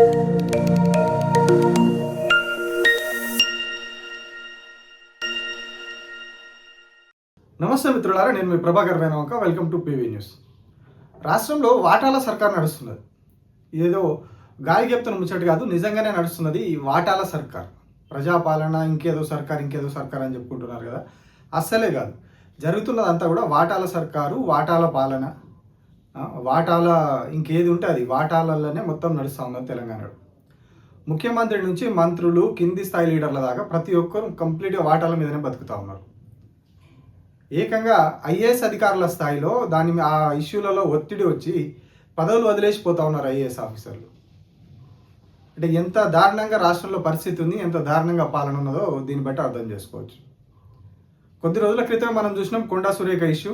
నమస్తే మిత్రులారా నేను మీ Prabhakar Venavanka. Welcome to PV news రాష్ట్రంలో వాటాల సర్కార్ నడుస్తున్నది. ఏదో గాలి చెప్తున్న ముచ్చట కాదు నిజంగానే నడుస్తున్నది ఈ వాటాల సర్కార్. ప్రజాపాలన ఇంకేదో సర్కార్ ఇంకేదో సర్కార్ అని చెప్పుకుంటున్నారు కదా. అస్సలే కాదు. జరుగుతున్నదంతా కూడా వాటాల సర్కారు వాటాల పాలన. వాటాల ఇంకేది ఉంటే అది వాటాలలోనే మొత్తం నడుస్తూ ఉన్నది తెలంగాణలో. ముఖ్యమంత్రి నుంచి మంత్రులు కింది స్థాయి లీడర్ల దాకా ప్రతి ఒక్కరు కంప్లీట్గా వాటాల మీదనే బతుకుతూ ఉన్నారు. ఏకంగా ఐఏఎస్ అధికారుల స్థాయిలో దాని ఆ ఇష్యూలలో ఒత్తిడి వచ్చి పదవులు వదిలేసిపోతూ ఉన్నారు ఐఏఎస్ ఆఫీసర్లు. అంటే ఎంత దారుణంగా రాష్ట్రంలో పరిస్థితి ఉంది ఎంత దారుణంగా పాలన ఉన్నదో దీన్ని బట్టి అర్థం చేసుకోవచ్చు. కొద్ది రోజుల క్రితం మనం చూసినాం కొండా సురేఖ ఇష్యూ.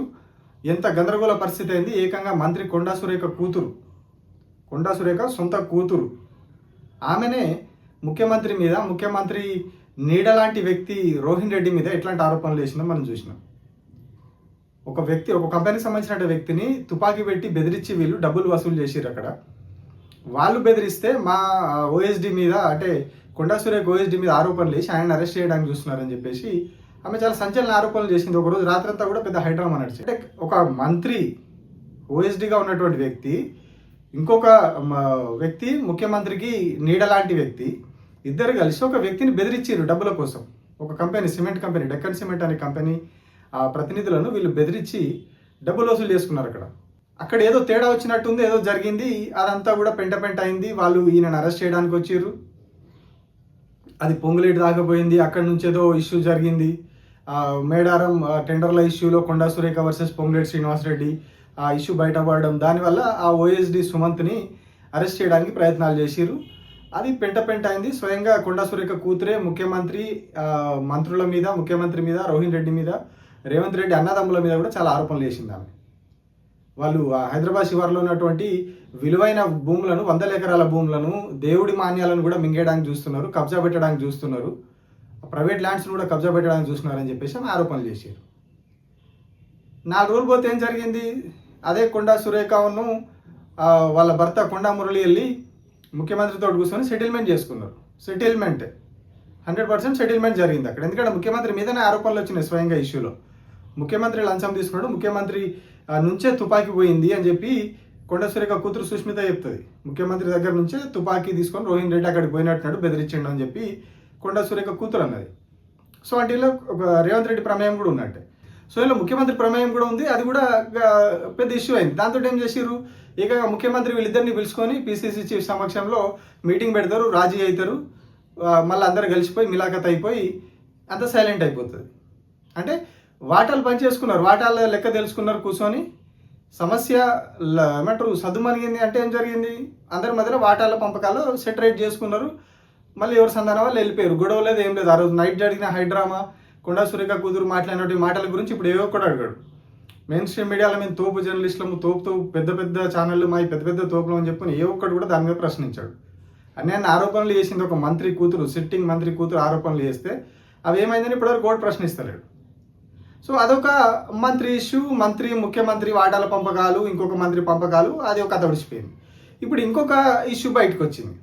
ఎంత గందరగోళ పరిస్థితి అయింది? ఏకంగా మంత్రి కొండా సురేఖ కూతురు. కొండా సురేఖ సొంత కూతురు. ఆమెనే ముఖ్యమంత్రి మీద ముఖ్యమంత్రి నీడలాంటి వ్యక్తి రోహిన్ రెడ్డి మీద ఎట్లాంటి ఆరోపణలు వేసిందో మనం చూసినాం. ఒక వ్యక్తి ఒక కంపెనీకి సంబంధించిన వ్యక్తిని తుపాకీ పెట్టి బెదిరించి వీళ్ళు డబ్బులు వసూలు చేసిర్రు అక్కడ. వాళ్ళు బెదిరిస్తే మా ఓఎస్డి మీద అంటే కొండా సురేఖ ఓఎస్డి మీద ఆరోపణలు వేసి ఆయన అరెస్ట్ చేయడానికి చూస్తున్నారని చెప్పేసి ఆమె చాలా సంచలన ఆరోపణలు చేసింది. ఒక రోజు రాత్రంతా కూడా పెద్ద హైడ్రామా నడిచి అంటే ఒక మంత్రి ఓఎస్డిగా ఉన్నటువంటి వ్యక్తి ఇంకొక వ్యక్తి ముఖ్యమంత్రికి నీడలాంటి వ్యక్తి ఇద్దరు కలిసి ఒక వ్యక్తిని బెదిరించారు డబ్బుల కోసం. ఒక company cement company Deccan cement అనే కంపెనీ ఆ ప్రతినిధులను వీళ్ళు బెదిరించి డబ్బులు వసూలు చేసుకున్నారు అక్కడ. అక్కడ ఏదో తేడా వచ్చినట్టుంది ఏదో జరిగింది అదంతా కూడా పెంట పెంట అయింది. వాళ్ళు ఈయనను అరెస్ట్ చేయడానికి వచ్చారు అది పొంగులేటి దాకపోయింది అక్కడి నుంచి ఏదో ఇష్యూ జరిగింది. మేడారం టెండర్ల ఇష్యూలో కొండా సురేఖ వర్సెస్ పొంగులేటి శ్రీనివాసరెడ్డి ఆ ఇష్యూ బయటపడడం దానివల్ల ఆ ఓఎస్డి సుమంత్ని అరెస్ట్ చేయడానికి ప్రయత్నాలు చేసిరు అది పెంట పెంట అయింది. స్వయంగా కొండా సురేఖ కూతురే ముఖ్యమంత్రి మంత్రుల మీద ముఖ్యమంత్రి మీద రోహిణ్ రెడ్డి మీద రేవంత్ రెడ్డి అన్నదమ్ముల మీద కూడా చాలా ఆరోపణలు చేసింది ఆమె. వాళ్ళు హైదరాబాద్ శివార్లో ఉన్నటువంటి విలువైన భూములను వందల ఎకరాల భూములను దేవుడి మాన్యాలను కూడా మింగేయడానికి చూస్తున్నారు కబ్జా పెట్టడానికి చూస్తున్నారు. ప్రైవేట్ ల్యాండ్స్ని కూడా కబ్జా పెట్టడానికి చూస్తున్నారని చెప్పేసి ఆమె ఆరోపణలు చేశారు. నాలుగు రోజులు పోతే ఏం జరిగింది? అదే కొండా సురేఖను వాళ్ళ భర్త కొండా మురళి వెళ్ళి ముఖ్యమంత్రితో కూర్చొని సెటిల్మెంట్ చేసుకున్నారు. సెటిల్మెంట్. హండ్రెడ్ పర్సెంట్ సెటిల్మెంట్ జరిగింది అక్కడ. ఎందుకంటే ముఖ్యమంత్రి మీదనే ఆరోపణలు వచ్చినాయి స్వయంగా ఇష్యూలో. ముఖ్యమంత్రి లంచం తీసుకున్నాడు. ముఖ్యమంత్రి నుంచే తుపాకీ పోయింది అని చెప్పి కొండ సురేఖ కూతురు సుష్మిత చెప్తుంది. ముఖ్యమంత్రి దగ్గర నుంచే తుపాకీ తీసుకొని రోహిన్ రెడ్డి అక్కడికి పోయినట్టున్నాడు బెదిరించండు అని చెప్పి కొండ సురేఖ కూతురు అన్నది. సో అంటే ఇలా ఒక రేవంత్ రెడ్డి ప్రమేయం కూడా ఉన్నట్టే. సో ఇలా ముఖ్యమంత్రి ప్రమేయం కూడా ఉంది. అది కూడా పెద్ద ఇష్యూ అయింది. దాంతో ఏం చేసిర్రు? ఇక ముఖ్యమంత్రి వీళ్ళిద్దరిని పిలుచుకొని పిసిసి చీఫ్ సమక్షంలో మీటింగ్ పెడతారు రాజీ అవుతారు. మళ్ళీ అందరు కలిసిపోయి మిలాఖత్ అయిపోయి అంత సైలెంట్ అయిపోతుంది. అంటే వాటాలు పనిచేసుకున్నారు వాటాల లెక్క తెలుసుకున్నారు కూర్చొని. సమస్య ఏమంటారు సదుమనిగింది అంటే ఏం జరిగింది? అందరి మధ్యలో వాటాల పంపకాలు సెటరేట్ చేసుకున్నారు. మళ్ళీ ఎవరు సంధానం వాళ్ళు వెళ్ళిపోయారు. గొడవ లేదు ఏం లేదు. ఆ రోజు నైట్ జరిగిన హైడ్రామా కొండా సురేఖ కూతురు మాట్లాడినటువంటి మాటల గురించి ఇప్పుడు ఏవో కూడా అడిగాడు. మెయిన్ స్ట్రీమ్ మీడియాలో మేము తోపు జర్నలిస్టులము తోపు తోపు పెద్ద పెద్ద ఛానళ్ళు మా పెద్ద పెద్ద తోపులు అని చెప్పి ఏ ఒక్కడు కూడా దాని మీద ప్రశ్నించాడు. అన్ని ఆరోపణలు చేసింది ఒక మంత్రి కూతురు సిట్టింగ్ మంత్రి కూతురు ఆరోపణలు చేస్తే అవి ఏమైందని ఇప్పటివరకు కోర్టు ప్రశ్నిస్తలేడు. సో అదొక మంత్రి ఇష్యూ మంత్రి ముఖ్యమంత్రి వాటాల పంపకాలు ఇంకొక మంత్రి పంపకాలు అది ఒక కథ విడిచిపోయింది. ఇప్పుడు ఇంకొక ఇష్యూ బయటకు వచ్చింది.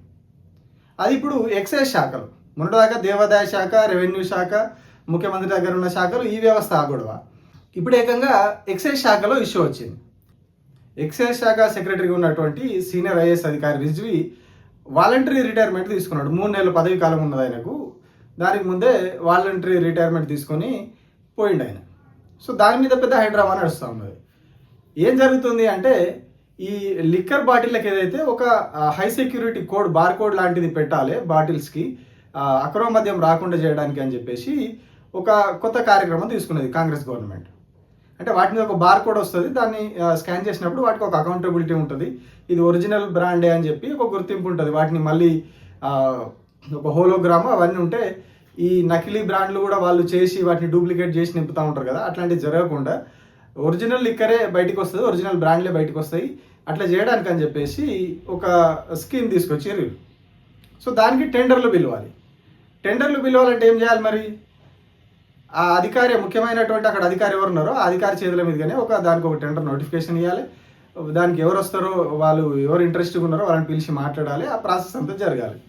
అది ఇప్పుడు ఎక్సైజ్ శాఖలు. మొన్నటిదాకా దేవాదాయ శాఖ రెవెన్యూ శాఖ ముఖ్యమంత్రి దగ్గర ఉన్న శాఖలు ఈ వ్యవస్థ ఆ గొడవ ఇప్పుడు ఏకంగా ఎక్సైజ్ శాఖలో ఇష్యూ వచ్చింది. ఎక్సైజ్ శాఖ సెక్రటరీగా ఉన్నటువంటి సీనియర్ ఐఏఎస్ అధికారి రిజ్వి వాలంటరీ రిటైర్మెంట్ తీసుకున్నాడు. మూడు నెలల పదవి కాలం ఉన్నది ఆయనకు. దానికి ముందే వాలంటరీ రిటైర్మెంట్ తీసుకొని పోయిండు ఆయన. సో దాని మీద పెద్ద హైడ్రామా నడుస్తూ ఉన్నది. ఏం జరుగుతుంది అంటే ఈ లిక్కర్ బాటిళ్ళకి ఏదైతే ఒక high security code bar code లాంటిది పెట్టాలి బాటిల్స్కి అక్రమ మద్యం రాకుండా చేయడానికి అని చెప్పేసి ఒక కొత్త కార్యక్రమం తీసుకున్నది కాంగ్రెస్ గవర్నమెంట్. అంటే వాటి మీద ఒక బార్ కోడ్ వస్తుంది దాన్ని స్కాన్ చేసినప్పుడు వాటికి ఒక అకౌంటబిలిటీ ఉంటుంది. ఇది ఒరిజినల్ బ్రాండే అని చెప్పి ఒక గుర్తింపు ఉంటుంది. వాటిని మళ్ళీ ఒక హోలోగ్రామ్ అవన్నీ ఉంటే ఈ నకిలీ బ్రాండ్లు కూడా వాళ్ళు చేసి వాటిని డూప్లికేట్ చేసి నింపుతూ ఉంటారు కదా అట్లాంటివి జరగకుండా ఒరిజినల్ లిక్కరే బయటకు వస్తుంది ఒరిజినల్ బ్రాండ్లే బయటకు వస్తాయి. అట్లా చేయడానికి అని చెప్పేసి ఒక స్కీమ్ తీసుకొచ్చారు సో దానికి టెండర్లు పిలవాలి. టెండర్లు పిలవాలంటే ఏం చేయాలి మరి? ఆ అధికారి ముఖ్యమైనటువంటి అక్కడ అధికారి ఎవరు ఉన్నారో ఆ అధికారి చేతుల మీదుగానే ఒక దానికి ఒక టెండర్ నోటిఫికేషన్ ఇవ్వాలి దానికి ఎవరు వస్తారో వాళ్ళు ఎవరు ఇంట్రెస్ట్గా ఉన్నారో వాళ్ళని పిలిచి మాట్లాడాలి. ఆ ప్రాసెస్ అంతా జరగాలి.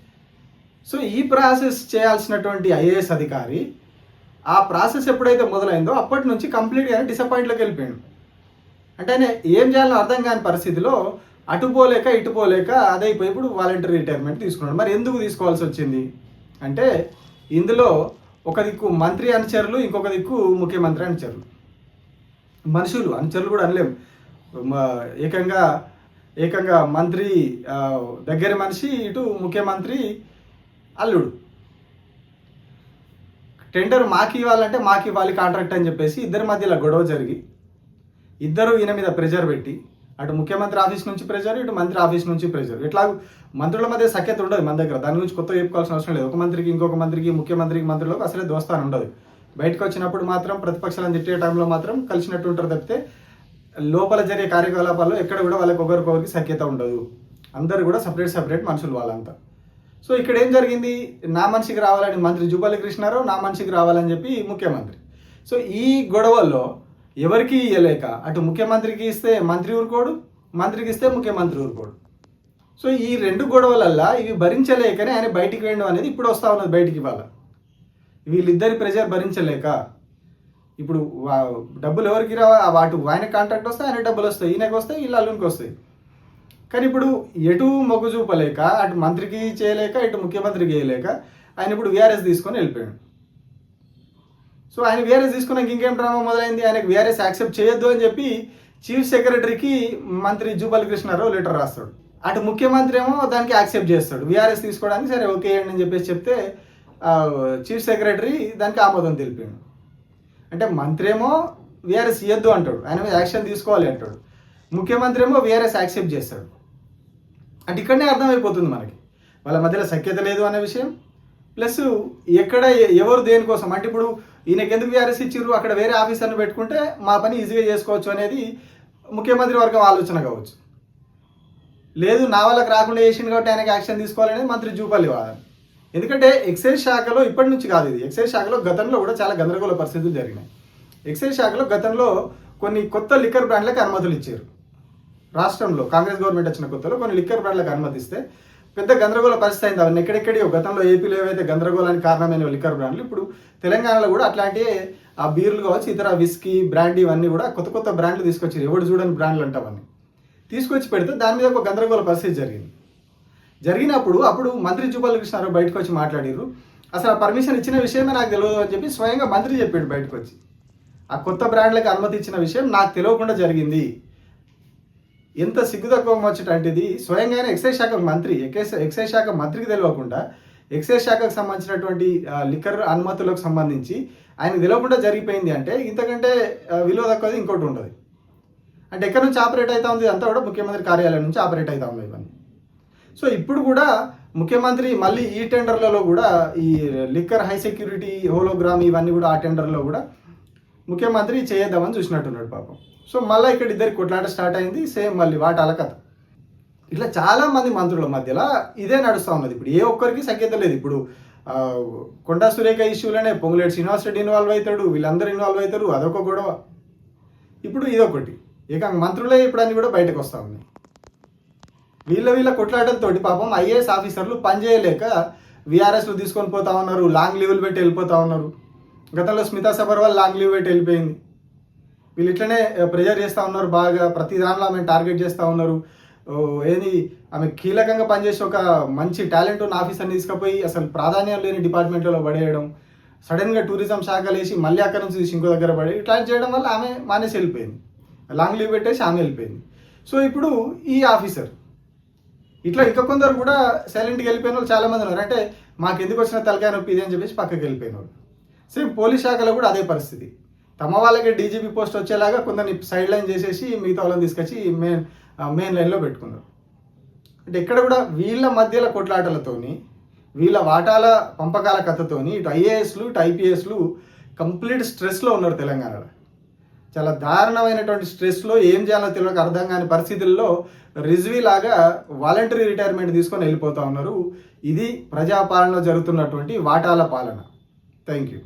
సో ఈ ప్రాసెస్ చేయాల్సినటువంటి ఐఏఎస్ అధికారి ఆ ప్రాసెస్ ఎప్పుడైతే మొదలైందో అప్పటి నుంచి కంప్లీట్గా డిసప్పాయింట్లోకి వెళ్ళిపోయాడు. అంటే ఆయన ఏం చేయాలో అర్థం కాని పరిస్థితిలో అటు పోలేక ఇటు పోలేక అదైపోయి ఇప్పుడు వాలంటీర్ రిటైర్మెంట్ తీసుకున్నాడు. మరి ఎందుకు తీసుకోవాల్సి వచ్చింది? అంటే ఇందులో ఒక దిక్కు మంత్రి అనుచరులు ఇంకొక దిక్కు ముఖ్యమంత్రి అనుచరులు. మనుషులు అనుచరులు కూడా అనలేము ఏకంగా ఏకంగా మంత్రి దగ్గర మనిషి ఇటు ముఖ్యమంత్రి అల్లుడు. టెండర్ మాకు ఇవ్వాలంటే మాకు ఇవ్వాలి కాంట్రాక్ట్ అని చెప్పేసి ఇద్దరి మధ్యలో గొడవ జరిగి ఇద్దరు ఈయన మీద ప్రెజర్ పెట్టి అటు ముఖ్యమంత్రి ఆఫీస్ నుంచి ప్రెజర్ ఇటు మంత్రి ఆఫీస్ నుంచి ప్రెజర్. ఇట్లా మంత్రుల మధ్య సఖ్యత ఉండదు మన దగ్గర. దాని గురించి కొత్త చెప్పుకోవాల్సిన అవసరం లేదు. ఒక మంత్రికి ఇంకొక మంత్రికి ముఖ్యమంత్రికి మంత్రులకు అసలే దోస్తాను ఉండదు. బయటకు వచ్చినప్పుడు మాత్రం ప్రతిపక్షాలను తిట్టే టైంలో మాత్రం కలిసినట్టు ఉంటారు తప్పితే లోపల జరిగే కార్యకలాపాల్లో ఎక్కడ కూడా వాళ్ళకి ఒకరికొకరికి సఖ్యత ఉండదు. అందరు కూడా సపరేట్ సపరేట్ మనుషులు వాళ్ళంతా. సో ఇక్కడ ఏం జరిగింది? నా మనిషికి రావాలని మంత్రి జూపల్లి కృష్ణారావు నా మనిషికి రావాలని చెప్పి ముఖ్యమంత్రి. సో ఈ గొడవల్లో ఎవరికి ఇవ్వలేక అటు ముఖ్యమంత్రికి ఇస్తే మంత్రి ఊరుకోడు మంత్రికి ఇస్తే ముఖ్యమంత్రి ఊరుకోడు. సో ఈ రెండు గొడవలల్లా ఇవి భరించలేకనే ఆయన బయటికి వేయడం అనేది ఇప్పుడు వస్తా ఉన్నది బయటికి ఇవాళ. వీళ్ళిద్దరి ప్రెజర్ భరించలేక ఇప్పుడు వా- డబ్బులు ఎవరికి రా వాటి ఆయన కాంట్రాక్ట్ వస్తే ఆయన డబ్బులు వస్తాయి ఈయనకి వస్తాయి వీళ్ళ అల్లునికి వస్తాయి. కానీ ఇప్పుడు ఎటు మొగ్గు చూపలేక అటు మంత్రికి చేయలేక ఇటు ముఖ్యమంత్రికి చేయలేక ఆయన ఇప్పుడు వీఆర్ఎస్ తీసుకొని వెళ్ళిపోయాడు. సో ఆయన వీఆర్ఎస్ తీసుకున్నాక ఇంకేం డ్రామా మొదలైంది? ఆయనకు వీఆర్ఎస్ యాక్సెప్ట్ చేయొద్దు అని చెప్పి చీఫ్ సెక్రటరీకి మంత్రి జూపల్ కృష్ణారావు లెటర్ రాస్తాడు. అటు ముఖ్యమంత్రి ఏమో దానికి యాక్సెప్ట్ చేస్తాడు. వీఆర్ఎస్ తీసుకోవడానికి సరే ఓకే అని చెప్పేసి చెప్తే చీఫ్ సెక్రటరీ దానికి ఆమోదం తెలిపాడు. అంటే మంత్రి ఏమో వీఆర్ఎస్ ఇవ్వద్దు అంటాడు. ఆయన మీద యాక్షన్ తీసుకోవాలి అంటాడు. ముఖ్యమంత్రి ఏమో వీఆర్ఎస్ యాక్సెప్ట్ చేస్తాడు. అంటే ఇక్కడనే అర్థమైపోతుంది మనకి. వాళ్ళ మధ్యలో సఖ్యత లేదు అనే విషయం. ప్లస్ ఎక్కడ ఎవరు దేనికోసం? అంటే ఇప్పుడు ఈయనకి ఎందుకు వీఆర్ఎస్ ఇచ్చిర్రు? అక్కడ వేరే ఆఫీసర్ని పెట్టుకుంటే మా పని ఈజీగా చేసుకోవచ్చు అనేది ముఖ్యమంత్రి వర్గం ఆలోచన కావచ్చు. లేదు నా వాళ్ళకి రాకుండా చేసింది కాబట్టి ఆయనకి యాక్షన్ తీసుకోవాలనేది మంత్రి జూపల్లి వాదన. ఎందుకంటే ఎక్సైజ్ శాఖలో ఇప్పటి నుంచి కాదు ఇది. ఎక్సైజ్ శాఖలో గతంలో కూడా చాలా గందరగోళ పరిస్థితులు జరిగినాయి. ఎక్సైజ్ శాఖలో గతంలో కొన్ని కొత్త లిక్కర్ బ్రాండ్లకు అనుమతులు ఇచ్చారు. రాష్ట్రంలో కాంగ్రెస్ గవర్నమెంట్ వచ్చిన కొత్తలో కొన్ని లిక్కర్ బ్రాండ్లకు అనుమతిస్తే పెద్ద గందరగోళ పరిస్థితి అయింది. అవన్నీ ఎక్కడెక్కడియో గతంలో ఏపీలో ఏవైతే గందరగోళానికి కారణమైన లిక్కర్ బ్రాండ్లు ఇప్పుడు తెలంగాణలో కూడా అట్లాంటి ఆ బీర్లు కావచ్చు ఇతర విస్కీ బ్రాండ్ ఇవన్నీ కూడా కొత్త కొత్త బ్రాండ్లు తీసుకొచ్చారు ఎవడు చూడని బ్రాండ్లు అంటామని తీసుకొచ్చి పెడితే దాని మీద ఒక గందరగోళ పరిస్థితి జరిగింది. జరిగినప్పుడు అప్పుడు మంత్రి జూపాల కృష్ణారావు బయటకు వచ్చి మాట్లాడారు అసలు ఆ పర్మిషన్ ఇచ్చిన విషయమే నాకు తెలియదు అని చెప్పి స్వయంగా మంత్రి చెప్పాడు బయటకు వచ్చి. ఆ కొత్త బ్రాండ్లకు అనుమతి ఇచ్చిన విషయం నాకు తెలియకుండా జరిగింది. ఎంత సిగ్గు తక్కువ వచ్చేటంటిది స్వయంగానే ఎక్సైజ్ శాఖ మంత్రి ఎక్సైజ్ ఎక్సైజ్ శాఖ మంత్రికి తెలియకుండా ఎక్సైజ్ శాఖకు సంబంధించినటువంటి లిక్కర్ అనుమతులకు సంబంధించి ఆయనకు తెలియకుండా జరిగిపోయింది అంటే ఇంతకంటే విలువ తక్కువది ఇంకోటి ఉండదు. అంటే ఎక్కడి నుంచి ఆపరేట్ అవుతా ఉంది అంతా కూడా ముఖ్యమంత్రి కార్యాలయం నుంచి ఆపరేట్ అవుతా ఉంది ఇవన్నీ. సో ఇప్పుడు కూడా ముఖ్యమంత్రి మళ్ళీ ఈ టెండర్లలో కూడా ఈ లిక్కర్ హై సెక్యూరిటీ హోలోగ్రామ్ ఇవన్నీ కూడా ఆ టెండర్లో కూడా ముఖ్యమంత్రి చేయొద్దామని చూసినట్టున్నాడు పాపం. సో మళ్ళీ ఇక్కడ ఇద్దరి కొట్లాట స్టార్ట్ అయింది. సేమ్ మళ్ళీ వాటాల కథ. ఇట్లా చాలా మంది మంత్రుల మధ్యలో ఇదే నడుస్తూ ఉన్నది. ఇప్పుడు ఏ ఒక్కరికి సఖ్యత లేదు. ఇప్పుడు కొండా సురేఖ ఇష్యూలోనే పొంగులేటి శ్రీనివాస్ రెడ్డి ఇన్వాల్వ్ అవుతాడు వీళ్ళందరూ ఇన్వాల్వ్ అవుతారు అదొక గొడవ. ఇప్పుడు ఇదొకటి. ఇక మంత్రులే ఇప్పుడు అన్ని కూడా బయటకు వస్తూ ఉన్నాయి. వీళ్ళ వీళ్ళ కొట్లాటలతోటి పాపం ఐఏఎస్ ఆఫీసర్లు పనిచేయలేక విఆర్ఎస్లు తీసుకొని పోతా ఉన్నారు లాంగ్ లీవ్లు పెట్టి వెళ్ళిపోతా ఉన్నారు. గతంలో స్మితా సబర్వాల్ లాంగ్ లీవ్ పెట్టి వెళ్ళిపోయింది. వీళ్ళు ఇట్లనే ప్రెజర్ చేస్తూ ఉన్నారు బాగా. ప్రతి దానిలో ఆమె టార్గెట్ చేస్తూ ఉన్నారు. ఏది? ఆమె కీలకంగా పనిచేసి ఒక మంచి టాలెంట్ ఉన్న ఆఫీసర్ని తీసుకుపోయి అసలు ప్రాధాన్యం లేని డిపార్ట్మెంట్లో పడేయడం సడన్గా టూరిజం శాఖలు వేసి మళ్ళీ అక్కడ నుంచి తీసి ఇంకో దగ్గర పడే ఇట్లా చేయడం వల్ల ఆమె మానేసి వెళ్ళిపోయింది. లాంగ్ లీవ్ పెట్టేసి ఆమె వెళ్ళిపోయింది. సో ఇప్పుడు ఈ ఆఫీసర్ ఇట్లా ఇక కొందరు కూడా సైలెంట్గా వెళ్ళిపోయిన వాళ్ళు చాలామంది ఉన్నారు. అంటే మాకు ఎందుకు వచ్చిన తలకాయ నొప్పి ఇది అని చెప్పేసి పక్కకి వెళ్ళిపోయిన వాళ్ళు. సేమ్ పోలీస్ శాఖలో కూడా అదే పరిస్థితి. తమ వాళ్ళకి డీజీపీ పోస్ట్ వచ్చేలాగా కొందరిని సైడ్ లైన్ చేసేసి మిగతా వాళ్ళని తీసుకొచ్చి మెయిన్ మెయిన్ లైన్లో పెట్టుకున్నారు. అంటే ఇక్కడ కూడా వీళ్ళ మధ్యల కొట్లాటలతోని వీళ్ళ వాటాల పంపకాల కథతోని ఇటు ఐఏఎస్లు ఇటు ఐపీఎస్లు కంప్లీట్ స్ట్రెస్లో ఉన్నారు తెలంగాణలో. చాలా దారుణమైనటువంటి స్ట్రెస్లో ఏం చేయాలో తెలియక అర్థం కాని పరిస్థితుల్లో రిజ్వీ లాగా వాలంటరీ రిటైర్మెంట్ తీసుకొని వెళ్ళిపోతూ ఉన్నారు. ఇది ప్రజాపాలనలో జరుగుతున్నటువంటి వాటాల పాలన. Thank you